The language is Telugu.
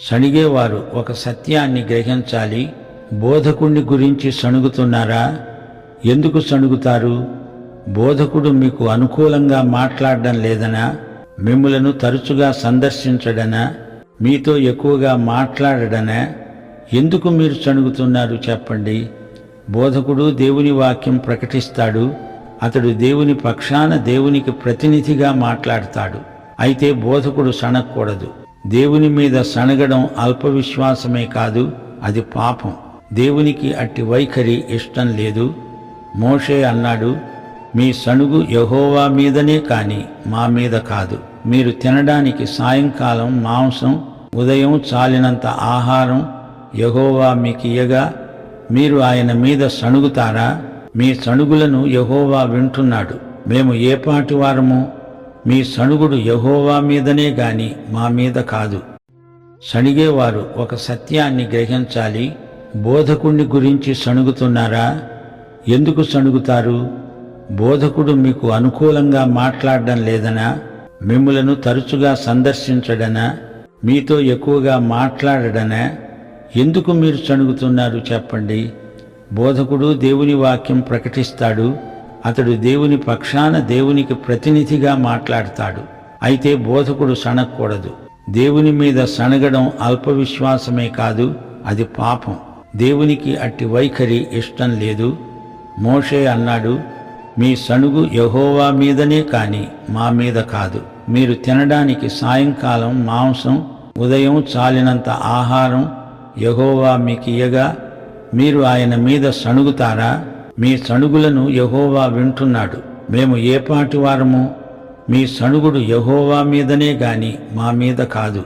సణిగేవారు ఒక సత్యాన్ని గ్రహించాలి. బోధకుణ్ణి గురించి సణుగుతున్నారా? ఎందుకు సణుగుతారు? బోధకుడు మీకు అనుకూలంగా మాట్లాడడం లేదనా? మిమ్ములను తరచుగా సందర్శించడనా? మీతో ఎక్కువగా మాట్లాడడనా? ఎందుకు మీరు చణుగుతున్నారు చెప్పండి. బోధకుడు దేవుని వాక్యం ప్రకటిస్తాడు. అతడు దేవుని పక్షాన దేవునికి ప్రతినిధిగా మాట్లాడతాడు. అయితే బోధకుడు సణక్కూడదు. దేవుని మీద సణగడం అల్ప విశ్వాసమే కాదు అది పాపం. దేవునికి అట్టి వైఖరి ఇష్టం లేదు. మోషే అన్నాడు మీ సణుగు యహోవా మీదనే కాని మా మీద కాదు. మీరు తినడానికి సాయంకాలం మాంసం ఉదయం చాలినంత ఆహారం యహోవా మీకియగా మీరు ఆయన మీద సణుగుతారా? మీ సణుగులను యహోవా వింటున్నాడు. మేము ఏ పాటి వారము? మీ సణుగుడు యహోవా మీదనే గాని మా మీద కాదు. సణిగేవారు ఒక సత్యాన్ని గ్రహించాలి. బోధకుణ్ణి గురించి సణుగుతున్నారా? ఎందుకు సణుగుతారు? బోధకుడు మీకు అనుకూలంగా మాట్లాడడం లేదనా? మిమ్ములను తరచుగా సందర్శించడనా? మీతో ఎక్కువగా మాట్లాడడనా? ఎందుకు మీరు సణుగుతున్నారు చెప్పండి. బోధకుడు దేవుని వాక్యం ప్రకటిస్తాడు. అతడు దేవుని పక్షాన దేవునికి ప్రతినిధిగా మాట్లాడతాడు. అయితే బోధకుడు సణగకూడదు. దేవుని మీద సణగడం అల్ప విశ్వాసమే కాదు అది పాపం. దేవునికి అట్టి వైఖరి ఇష్టం లేదు. మోషే అన్నాడు మీ సణుగు యహోవా మీదనే కాని మా మీద కాదు. మీరు తినడానికి సాయంకాలం మాంసం ఉదయం చాలినంత ఆహారం యహోవా మీకు మీరు ఆయన మీద సణుగుతారా? మీ సణుగులను యహోవా వింటున్నాడు. మేము ఏ పాటి వారము మీ సణుగుడు యహోవా మీదనే గాని మా మీద కాదు.